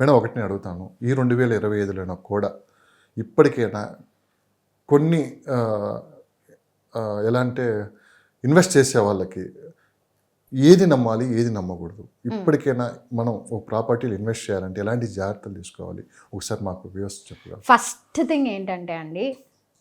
Madam ఒకటి నేను అడుగుతాను. ఈ రెండు వేల ఇరవై ఐదులోనూ కూడా ఇప్పటికైనా కొన్ని ఎలా అంటే ఇన్వెస్ట్ చేసే వాళ్ళకి ఏది నమ్మాలి ఏది నమ్మకూడదు. ఇప్పటికైనా మనం ఒక ప్రాపర్టీలు ఇన్వెస్ట్ చేయాలంటే ఎలాంటి జాగ్రత్తలు తీసుకోవాలి? ఒకసారి మాకు వ్యవస్థ చెప్పగలరు? ఫస్ట్ థింగ్ ఏంటంటే అండి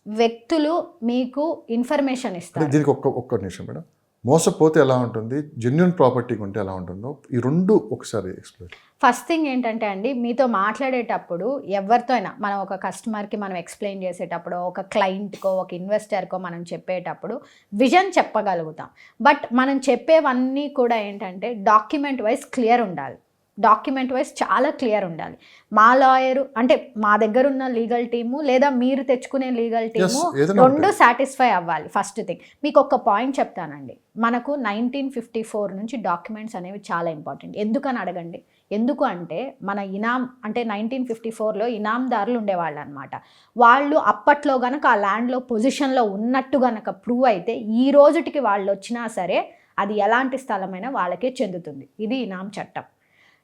వ్యక్తులు మీకు ఇన్ఫర్మేషన్ ఇస్తారు. దీనికి ఒక్క ఒక్క నిమిషం మేడం. మోసపోతే ఎలా ఉంటుంది? జెన్యున్ ప్రాపర్టీ ఉంటే ఎలా ఉంటుందో ఈ రెండు ఒకసారి ఎక్స్ప్లెయిన్ ఫస్ట్ థింగ్ ఏంటంటే అండి మీతో మాట్లాడేటప్పుడు ఎవరితో అయినా మనం ఒక కస్టమర్కి మనం ఎక్స్ప్లెయిన్ చేసేటప్పుడు ఒక క్లయింట్కో ఒక ఇన్వెస్టర్కో మనం చెప్పేటప్పుడు విజన్ చెప్పగలుగుతాం. బట్ మనం చెప్పేవన్నీ కూడా ఏంటంటే డాక్యుమెంట్ వైజ్ క్లియర్ ఉండాలి. డాక్యుమెంట్ వైజ్ చాలా క్లియర్ ఉండాలి. మా లాయరు అంటే మా దగ్గర ఉన్న లీగల్ టీము లేదా మీరు తెచ్చుకునే లీగల్ టీము రెండు సాటిస్ఫై అవ్వాలి ఫస్ట్ థింగ్. మీకు ఒక పాయింట్ చెప్తానండి. మనకు నైన్టీన్ ఫిఫ్టీ ఫోర్ నుంచి డాక్యుమెంట్స్ అనేవి చాలా ఇంపార్టెంట్. ఎందుకని అడగండి? ఎందుకు అంటే మన ఇనాం అంటే నైన్టీన్ ఫిఫ్టీ ఫోర్లో ఇనాందారులు ఉండేవాళ్ళు అనమాట వాళ్ళు అప్పట్లో గనక ఆ ల్యాండ్లో పొజిషన్లో ఉన్నట్టు గనక ప్రూవ్ అయితే ఈ రోజుటికి వాళ్ళు వచ్చినా సరే అది ఎలాంటి స్థలమైనా వాళ్ళకే చెందుతుంది. ఇది ఇనాం చట్టం.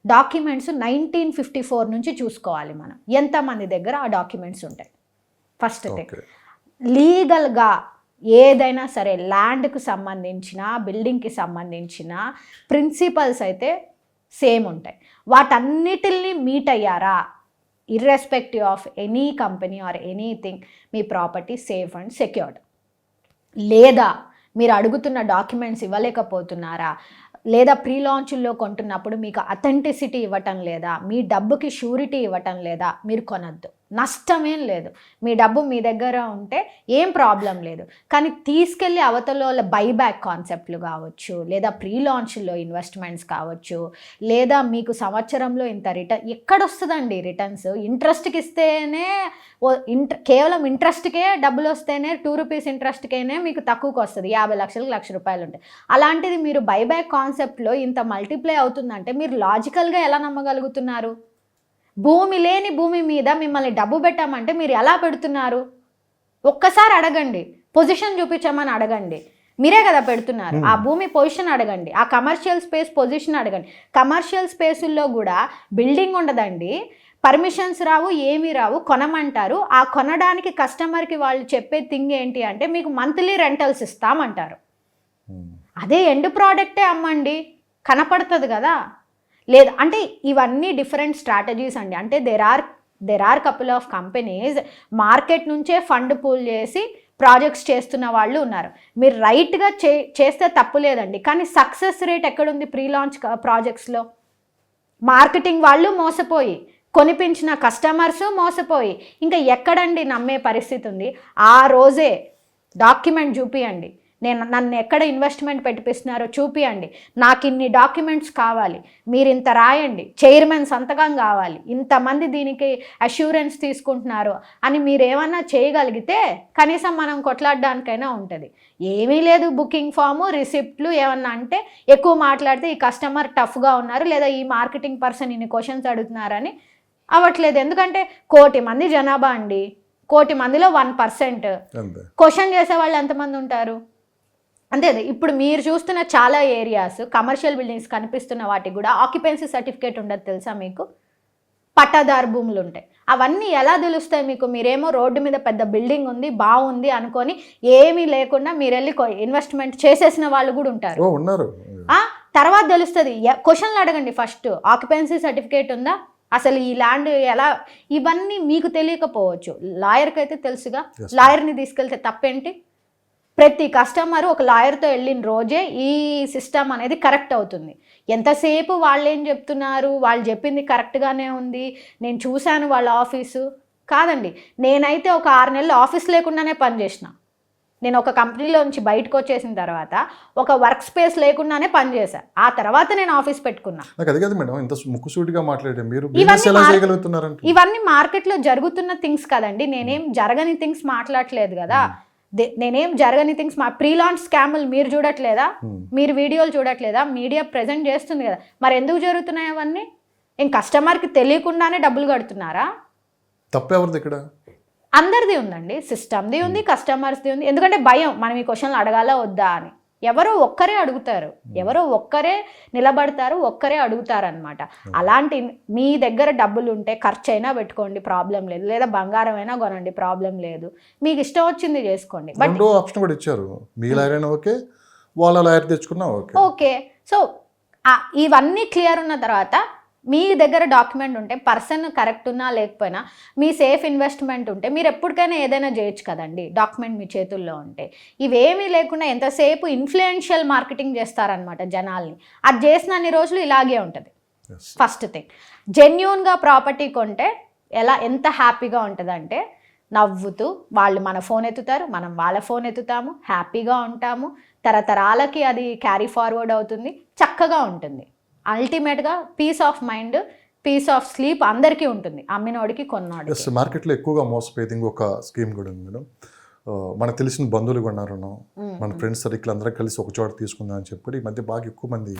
డాక్యుమెంట్స్ నైన్టీన్ ఫిఫ్టీ ఫోర్ నుంచి చూసుకోవాలి మనం. ఎంతమంది దగ్గర ఆ డాక్యుమెంట్స్ ఉంటాయి? First thing. లీగల్గా ఏదైనా సరే ల్యాండ్కి సంబంధించిన బిల్డింగ్కి సంబంధించిన ప్రిన్సిపల్స్ అయితే సేమ్ ఉంటాయి. వాటన్నిటిని మీట్ అయ్యారా? Irrespective of any company or anything me property safe and secured. లేదా మీరు అడుగుతున్న డాక్యుమెంట్స్ ఇవ్వలేకపోతున్నారా? లేదా ప్రీ లాంచ్ల్లో కొంటున్నప్పుడు మీకు అథెంటిసిటీ ఇవ్వటం లేదా మీ డబ్బుకి షూరిటీ ఇవ్వటం లేదా మీరు కొనద్దు. నష్టమేం లేదు. మీ డబ్బు మీ దగ్గర ఉంటే ఏం ప్రాబ్లం లేదు. కానీ తీసుకెళ్ళి అవతల బైబ్యాక్ కాన్సెప్ట్లు కావచ్చు లేదా ప్రీ లాంచ్లో ఇన్వెస్ట్మెంట్స్ కావచ్చు లేదా మీకు సంవత్సరంలో ఇంత రిటర్న్ ఎక్కడొస్తుందండి రిటర్న్స్ ఇంట్రెస్ట్కి ఇస్తేనే ఇంట్ర కేవలం ఇంట్రెస్ట్కే డబ్బులు వస్తేనే టూ రూపీస్ ఇంట్రెస్ట్కేనే మీకు తక్కువకి వస్తుంది. యాభై లక్షలకు లక్ష రూపాయలు ఉంటాయి అలాంటిది మీరు బైబ్యాక్ కాన్సెప్ట్లో ఇంత మల్టిప్లై అవుతుందంటే మీరు లాజికల్గా ఎలా నమ్మగలుగుతున్నారు? భూమి లేని భూమి మీద మిమ్మల్ని డబ్బు పెట్టామంటే మీరు ఎలా పెడుతున్నారు? ఒక్కసారి అడగండి. పొజిషన్ చూపించమని అడగండి. మీరే కదా పెడుతున్నారు. ఆ భూమి పొజిషన్ అడగండి. ఆ కమర్షియల్ స్పేస్ పొజిషన్ అడగండి. కమర్షియల్ స్పేసుల్లో కూడా బిల్డింగ్ ఉండదండి. పర్మిషన్స్ రావు ఏమీ రావు కొనమంటారు. ఆ కొనడానికి కస్టమర్కి వాళ్ళు చెప్పే థింగ్ ఏంటి అంటే మీకు మంత్లీ రెంటల్స్ ఇస్తామంటారు. అదే ఎండ్ ప్రోడక్టే అమ్మండి. కనపడుతుంది కదా. లేదు అంటే ఇవన్నీ డిఫరెంట్ స్ట్రాటజీస్ అండి. అంటే there are there are couple of companies market నుంచే ఫండ్ పూల్ చేసి ప్రాజెక్ట్స్ చేస్తున్న వాళ్ళు ఉన్నారు. మీరు రైట్గా చే చేస్తే తప్పు లేదండి. కానీ సక్సెస్ రేట్ ఎక్కడుంది ప్రీ లాంచ్ ప్రాజెక్ట్స్లో మార్కెటింగ్ వాళ్ళు మోసపోయి కొనిపించిన కస్టమర్స్ మోసపోయి ఇంకా ఎక్కడండి నమ్మే పరిస్థితి ఉంది? ఆ రోజే డాక్యుమెంట్ చూపియండి. నేను నన్ను ఎక్కడ ఇన్వెస్ట్మెంట్ పెట్టిపిస్తున్నారో చూపియండి. నాకు ఇన్ని డాక్యుమెంట్స్ కావాలి. మీరు ఇంత రాయండి. చైర్మన్ సంతకం కావాలి. ఇంతమంది దీనికి అష్యూరెన్స్ తీసుకుంటున్నారు అని మీరు ఏమన్నా చేయగలిగితే కనీసం మనం కొట్లాడడానికైనా ఉంటుంది. ఏమీ లేదు బుకింగ్ ఫాము రిసిప్ట్లు ఏమన్నా అంటే ఎక్కువ మాట్లాడితే ఈ కస్టమర్ టఫ్గా ఉన్నారు లేదా ఈ మార్కెటింగ్ పర్సన్ ఇన్ని క్వశ్చన్స్ అడుగుతున్నారని అవ్వట్లేదు. ఎందుకంటే కోటి మంది జనాభా అండి. కోటి మందిలో వన్ పర్సెంట్ క్వశ్చన్ చేసే వాళ్ళు ఎంతమంది ఉంటారు? అంతే అదే ఇప్పుడు మీరు చూస్తున్న చాలా ఏరియాస్ కమర్షియల్ బిల్డింగ్స్ కనిపిస్తున్న వాటికి కూడా ఆక్యుపెన్సీ సర్టిఫికేట్ ఉండదు తెలుసా మీకు? పట్టాదారు భూములు ఉంటాయి. అవన్నీ ఎలా తెలుస్తాయి మీకు? మీరేమో రోడ్డు మీద పెద్ద బిల్డింగ్ ఉంది బాగుంది అనుకొని ఏమీ లేకుండా మీరు వెళ్ళి ఇన్వెస్ట్మెంట్ చేసేసిన వాళ్ళు కూడా ఉంటారు. ఉన్నారు. ఆ, తర్వాత తెలుస్తుంది. క్వశ్చన్లు అడగండి ఫస్ట్ ఆక్యుపెన్సీ సర్టిఫికేట్ ఉందా? అసలు ఈ ల్యాండ్ ఎలా? ఇవన్నీ మీకు తెలియకపోవచ్చు. లాయర్కి అయితే తెలుసుగా. లాయర్ని తీసుకెళ్తే తప్పేంటి? ప్రతి కస్టమర్ ఒక లాయర్తో వెళ్ళిన రోజే ఈ సిస్టమ్ అనేది కరెక్ట్ అవుతుంది. ఎంతసేపు వాళ్ళు ఏం చెప్తున్నారు? వాళ్ళు చెప్పింది కరెక్ట్గానే ఉంది. నేను చూశాను వాళ్ళ ఆఫీసు. కాదండి నేనైతే ఒక ఆరు నెలలు ఆఫీస్ లేకుండానే పనిచేసిన నేను ఒక కంపెనీలో నుంచి బయటకు వచ్చేసిన తర్వాత ఒక వర్క్ స్పేస్ లేకుండానే పనిచేశా ఆ తర్వాత నేను ఆఫీస్ పెట్టుకున్నా. మేడం ఇంత ముక్కుసూటిగా ఇవన్నీ మార్కెట్లో జరుగుతున్న థింగ్స్ కదండి. నేనేం జరగని థింగ్స్ మాట్లాడట్లేదు కదా. నేనేం జరగని థింగ్స్ మా ప్రీ లాంచ్ స్కాములు మీరు చూడట్లేదా? Hmm. మీరు వీడియోలు చూడట్లేదా? మీడియా ప్రజెంట్ చేస్తుంది కదా. మరి ఎందుకు జరుగుతున్నాయి అవన్నీ? ఏం కస్టమర్కి తెలియకుండానే డబ్బులు కడుతున్నారా? తప్పెవరిది ఇక్కడ? అందరిది ఉందండి. సిస్టమ్ది ఉంది కస్టమర్స్ది ఉంది. ఎందుకంటే భయం మనం ఈ క్వశ్చన్లు అడగాలా వద్దా అని. ఎవరో ఒక్కరే అడుగుతారు. ఎవరో ఒక్కరే నిలబడతారు ఒక్కరే అడుగుతారు అనమాట అలాంటి మీ దగ్గర డబ్బులు ఉంటే ఖర్చు అయినా పెట్టుకోండి ప్రాబ్లం లేదు. లేదా బంగారం అయినా కొనండి ప్రాబ్లం లేదు. మీకు ఇష్టం వచ్చింది చేసుకోండి. బట్ ఆప్షన్ కూడా ఇచ్చారు. మీ లాయర్ అయినా ఓకే వాళ్ళ లాయర్ తెచ్చుకున్నా ఓకే. ఓకే. సో ఇవన్నీ క్లియర్ ఉన్న తర్వాత మీ దగ్గర డాక్యుమెంట్ ఉంటే పర్సన్ కరెక్ట్ ఉన్నా లేకపోయినా మీ సేఫ్ ఇన్వెస్ట్మెంట్ ఉంటే మీరు ఎప్పటికైనా ఏదైనా చేయొచ్చు కదండి. డాక్యుమెంట్ మీ చేతుల్లో ఉంటే. ఇవేమీ లేకుండా ఎంతసేపు ఇన్ఫ్లుయెన్షియల్ మార్కెటింగ్ చేస్తారనమాట జనాల్ని. అది చేసినన్ని రోజులు ఇలాగే ఉంటుంది. ఫస్ట్ థింగ్ జెన్యున్గా ప్రాపర్టీ కొంటే ఎలా ఎంత హ్యాపీగా ఉంటుందంటే నవ్వుతూ వాళ్ళు మన ఫోన్ ఎత్తుతారు మనం వాళ్ళ ఫోన్ ఎత్తుతాము హ్యాపీగా ఉంటాము తరతరాలకి అది క్యారీ ఫార్వర్డ్ అవుతుంది చక్కగా ఉంటుంది. అల్టిమేట్గా peace of mind peace of sleep అందరికీ ఉంటుంది. అమ్మినోడికి కొన్నోడికి. ఎస్ మార్కెట్లో ఎక్కువగా మోసపోయేది ఇంకొక స్కీమ్ కూడా ఉంది మేడం. మనకు తెలిసిన బంధువులు కొన్నారును మన ఫ్రెండ్స్ సర్కిల్ అందరం కలిసి ఒక చోట తీసుకుందాం అని చెప్పి ఈ మధ్య బాగా ఎక్కువ మంది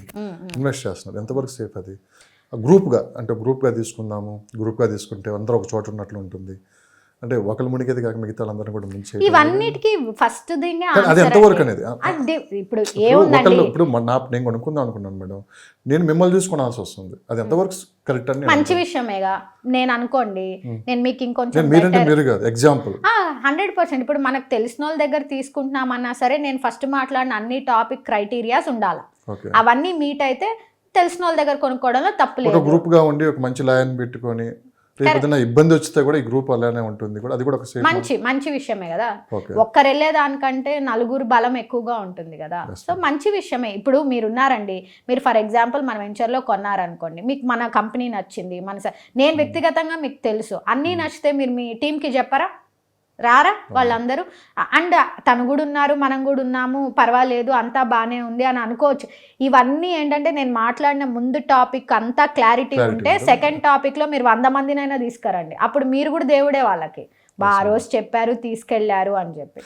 ఇన్వెస్ట్ చేస్తున్నారు. ఎంతవరకు సేఫ్ అది? గ్రూప్గా అంటే గ్రూప్గా తీసుకుందాము గ్రూప్గా తీసుకుంటే అందరూ ఒక చోట ఉన్నట్లు ఉంటుంది. అంటే ఒకరు మునిగేది కాక మిగతా వాళ్ళందరం కూడా ముంచే ఇవన్నిటికీ ఫస్ట్ దింగే అది ఎంతవరకు అనేది? ఇప్పుడు ఏముందండి? ఒకళ్ళు ఇప్పుడు మన- నా నేను కొనుక్కుందాం అనుకున్నాను మేడం. నేను మిమ్మల్ని చూసుకోవాల్సి వస్తుంది. అది ఎంతవరకు కరెక్ట్ అని మంచి విషయమేగా. నేను అనుకోండి నేను మీకు ఇంకొంచెం మీరంటే మీరు కాదు ఎగ్జాంపుల్ హండ్రెడ్ పర్సెంట్ ఇప్పుడు మనకు తెలిసిన వాళ్ళ దగ్గర తీసుకుంటున్నామన్నా సరే నేను ఫస్ట్ మాట్లాడిన అన్ని టాపిక్ క్రైటీరియాస్ ఉండాలి. అవన్నీ మీట్ అయితే తెలిసిన వాళ్ళ దగ్గర కొనుక్కోవడంలో తప్పు ఒక లేదు. గ్రూప్గా ఉండి ఒక మంచి లాయన్ పెట్టుకొని ఇబ్బంది వచ్చితే కూడా ఈ గ్రూప్ అలానే ఉంటుంది కూడా. అది కూడా ఒక మంచి మంచి విషయమే కదా. ఒక్కరు వెళ్ళేదానికంటే నలుగురు బలం ఎక్కువగా ఉంటుంది కదా. సో మంచి విషయమే. ఇప్పుడు మీరు ఉన్నారండి మీరు ఫర్ ఎగ్జాంపుల్ మన వెంచర్లో కొన్నారనుకోండి. మీకు మన కంపెనీ నచ్చింది. మన నేను వ్యక్తిగతంగా మీకు తెలుసు. అన్నీ నచ్చితే మీరు మీ టీంకి చెప్పరా? రారా? వాళ్ళందరూ అండ్ తను కూడా ఉన్నారు మనం కూడా ఉన్నాము పర్వాలేదు అంతా బాగానే ఉంది అని అనుకోవచ్చు. ఇవన్నీ ఏంటంటే నేను మాట్లాడిన ముందు టాపిక్ అంతా క్లారిటీ ఉంటే. సెకండ్ టాపిక్లో మీరు వంద మందినైనా తీసుకురండి. అప్పుడు మీరు కూడా దేవుడే వాళ్ళకి. బా రోజు చెప్పారు తీసుకెళ్ళారు అని చెప్పి.